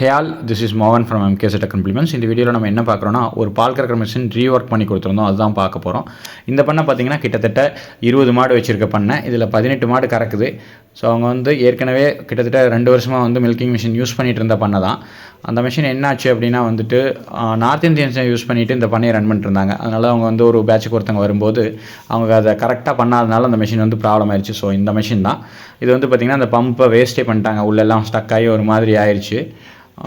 Hale this is மோகன் from MK set compliments இந்த வீடியோவில் நம்ம என்ன பார்க்குறோன்னா ஒரு பால் கறக்கிற மிஷின் ரீஒர்க் பண்ணி கொடுத்துருந்தோம். அதுதான் பார்க்க போகிறோம் இந்த பண்ணை பார்த்தீங்கன்னா கிட்டத்தட்ட இருபது மாடு வச்சுருக்க பண்ணை. இதில் பதினெட்டு மாடு கறக்குது. ஸோ அவங்க வந்து ஏற்கனவே கிட்டத்தட்ட ரெண்டு வருஷமாக வந்து மில்கிங் மிஷின் யூஸ் பண்ணிகிட்டு இருந்த பண்ணை தான். அந்த மிஷின் என்னாச்சு அப்படின்னா வந்துட்டு நார்த் இந்தியன்ஸை யூஸ் பண்ணிவிட்டு இந்த பண்ணையை ரன் பண்ணிட்டு இருந்தாங்க. அதனால் அவங்க வந்து ஒரு பேட்சுக்கு ஒருத்தவங்க வரும்போது அவங்க அதை கரெக்டாக பண்ணாதனால அந்த மிஷின் வந்து ப்ராப்ளம் ஆயிடுச்சு ஸோ இந்த மிஷின் தான். இது வந்து பார்த்திங்கன்னா அந்த பம்பை வேஸ்ட்டே பண்ணிட்டாங்க. உள்ளெல்லாம் ஸ்டக் ஆகி ஒரு மாதிரி ஆயிடுச்சு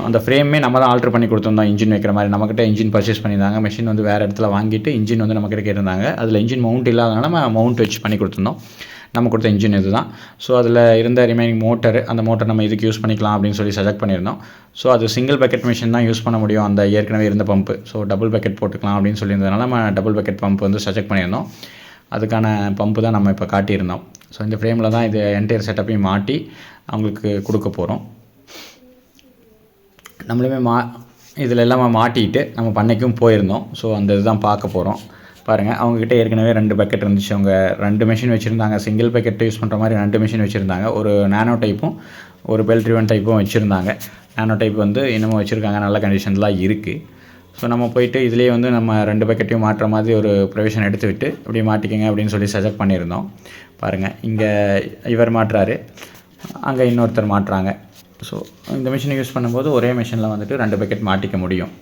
அந்த ஃப்ரேமே நம்ம தான் ஆல்ட்ரு பண்ணி கொடுத்துருந்தோம் இன்ஜின் வைக்கிற மாதிரி. நம்மக்கிட்ட இன்ஜின் பர்ச்சேஸ் பண்ணியிருந்தாங்க. மிஷின் வந்து வேறு இடத்துல வாங்கிட்டு இன்ஜின் வந்து நம்மக்கிட்ட கேட்டிருந்தாங்க. அதில் இன்ஜின் மவுண்ட் இல்லாதனால நம்ம மவுண்ட் வச்சு பண்ணி கொடுத்துருந்தோம். நம்ம கொடுத்த இன்ஜின் இது தான் ஸோ அதில் இருந்த ரிமைனிங் மோட்டர் அந்த மோட்டர் நம்ம இதுக்கு யூஸ் பண்ணிக்கலாம் அப்படின்னு சொல்லி செலக்ட் பண்ணியிருந்தோம். ஸோ அது சிங்கிள் பக்கெட் மிஷின் தான் யூஸ் பண்ண முடியும். அந்த ஏற்கனவே இருந்த பம்பு ஸோ டபுள் பக்கெட் போட்டுக்கலாம் அப்படின்னு சொல்லியிருந்ததுனால நம்ம டபுள் பக்கெட் பம்ப் வந்து செலக்ட் பண்ணியிருந்தோம். அதுக்கான பம்பு தான் நம்ம இப்போ காட்டியிருந்தோம். ஸோ இந்த ஃப்ரேமில் தான் இது என்டையர் செட்டப்பையும் மாட்டி அவங்களுக்கு கொடுக்க போகிறோம் நம்மளுமே மா இதில் எல்லாமே மாட்டிக்கிட்டு நம்ம பண்ணைக்கும் போயிருந்தோம். ஸோ அந்த இதுதான் பார்க்க போகிறோம் பாருங்கள் அவங்கக்கிட்ட ஏற்கனவே ரெண்டு பக்கெட் இருந்துச்சு. அவங்க ரெண்டு மிஷின் வச்சுருந்தாங்க. சிங்கிள் பக்கெட் யூஸ் பண்ணுற மாதிரி ரெண்டு மிஷின் வச்சுருந்தாங்க. ஒரு நானோ டைப்பும் ஒரு பெல் ட்ரிவன் டைப்பும் வச்சுருந்தாங்க. நானோ டைப் வந்து இன்னமும் வச்சுருக்காங்க. நல்ல கண்டிஷன்லாம் இருக்குது ஸோ நம்ம போயிட்டு இதுலேயே வந்து நம்ம ரெண்டு பக்கெட்டையும் மாட்டுற மாதிரி ஒரு ப்ரொவிஷன் எடுத்து விட்டு இப்படி மாட்டிக்கங்க அப்படின்னு சொல்லி சஜெக்ட் பண்ணியிருந்தோம். பாருங்கள் இங்கே இவர் மாட்டுறாரு. அங்கே இன்னொருத்தர் மாட்டுறாங்க. ஸோ இந்த மிஷினை யூஸ் பண்ணும்போது ஒரே மிஷினில் வந்துட்டு ரெண்டு பக்கெட் மாட்டிக்க முடியும்.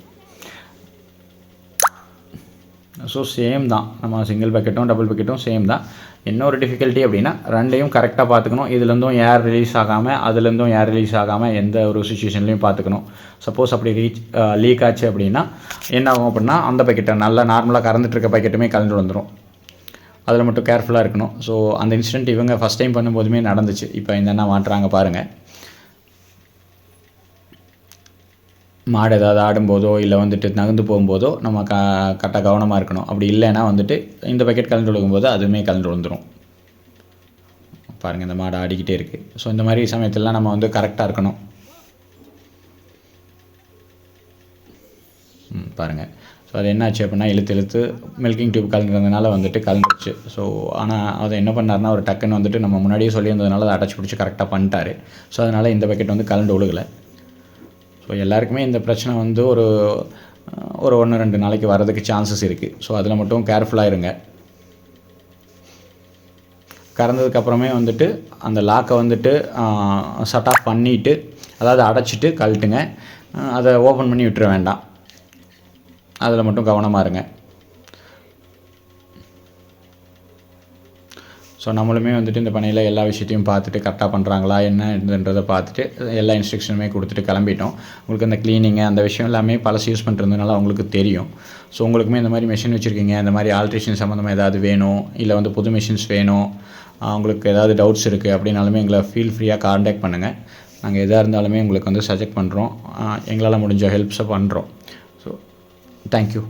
ஸோ சேம் தான். நம்ம சிங்கிள் பக்கெட்டும் டபுள் பக்கெட்டும் சேம் தான். என்ன ஒரு டிஃபிகல்ட்டி அப்படின்னா ரெண்டையும் கரெக்டாக பார்த்துக்கணும். இதுலேருந்தும் ஏர் ரிலீஸ் ஆகாமல் அதுலேருந்தும் ஏர் ரிலீஸ் ஆகாமல் எந்த ஒரு சுச்சுவேஷன்லையும் பார்த்துக்கணும். சப்போஸ் அப்படி ரீச் லீக் uh, ஆச்சு அப்படின்னா என்ன ஆகும் அப்படின்னா அந்த பக்கெட்டை நல்லா நார்மலாக கறந்துட்டு இருக்க பக்கெட்டுமே கலந்து வந்துடும் அதில் மட்டும் கேர்ஃபுல்லாக இருக்கணும். ஸோ அந்த இன்சிடென்ட் இவங்க ஃபஸ்ட் டைம் பண்ணும்போதுமே நடந்துச்சு. இப்போ இந்த என்ன மாட்டுறாங்க பாருங்கள் மாடு ஏதாவது ஆடும்போதோ இல்லை வந்துட்டு நகர்ந்து போகும்போதோ நம்ம க கரெக்டாக கவனமாக இருக்கணும். அப்படி இல்லைன்னா வந்துட்டு இந்த பக்கெட் கலந்து விழுகும்போது அதுவுமே கலந்து விழுந்துடும் பாருங்கள் இந்த மாடு ஆடிக்கிட்டே இருக்குது ஸோ இந்த மாதிரி சமயத்திலலாம் நம்ம வந்து கரெக்டாக இருக்கணும். ம், பாருங்கள் ஸோ அது என்னாச்சு அப்படின்னா இழுத்து இழுத்து மில்கிங் டியூப் கலந்துருந்ததுனால வந்துட்டு கலந்துருச்சு. ஸோ ஆனால் அதை என்ன பண்ணாருன்னா ஒரு டக்குன்னு வந்துட்டு நம்ம முன்னாடியே சொல்லியிருந்ததுனால அதை அடைச்சி பிடிச்சி கரெக்டாக பண்ணிட்டாரு. ஸோ அதனால் இந்த பக்கெட் வந்து கலந்து ஒழுகலை. ஸோ எல்லாருக்குமே இந்த பிரச்சனை வந்து ஒரு ஒரு ஒன்று ரெண்டு நாளைக்கு வர்றதுக்கு சான்சஸ் இருக்குது ஸோ அதில் மட்டும் கேர்ஃபுல்லாக இருங்க. கறந்ததுக்கப்புறமே வந்துட்டு அந்த லாக்கை வந்துட்டு ஷட் ஆஃப் பண்ணிவிட்டு அதாவது அடைச்சிட்டு கழட்டுங்க. அதை ஓப்பன் பண்ணி விட்டுற வேண்டாம். அதில் மட்டும் கவனமாக இருங்க. ஸோ நம்மளுமே வந்துட்டு இந்த பணியில் எல்லா விஷயத்தையும் பார்த்துட்டு கரெக்டாக பண்ணுறாங்களா என்னன்றதை பார்த்துட்டு எல்லா இன்ஸ்ட்ரக்ஷனுமே கொடுத்துட்டு கிளம்பிட்டோம். உங்களுக்கு அந்த க்ளீனிங்கு அந்த விஷயம் எல்லாமே பழசு யூஸ் பண்ணுறதுனால அவங்களுக்கு தெரியும். ஸோ உங்களுக்குமே இந்த மாதிரி மிஷின் வச்சுருக்கீங்க இந்த மாதிரி ஆல்ட்ரேஷன் சம்மந்தமாக ஏதாவது வேணும் இல்லை வந்து புது மிஷின்ஸ் வேணும் அவங்களுக்கு ஏதாவது டவுட்ஸ் இருக்குது அப்படின்னாலுமே எங்களை ஃபீல் ஃப்ரீயாக காண்டாக்ட் பண்ணுங்கள் நாங்கள் எதாக இருந்தாலுமே உங்களுக்கு வந்து சஜெக்ட் பண்ணுறோம் எங்களால் முடிஞ்ச ஹெல்ப்ஸை பண்ணுறோம் ஸோ தேங்க்யூ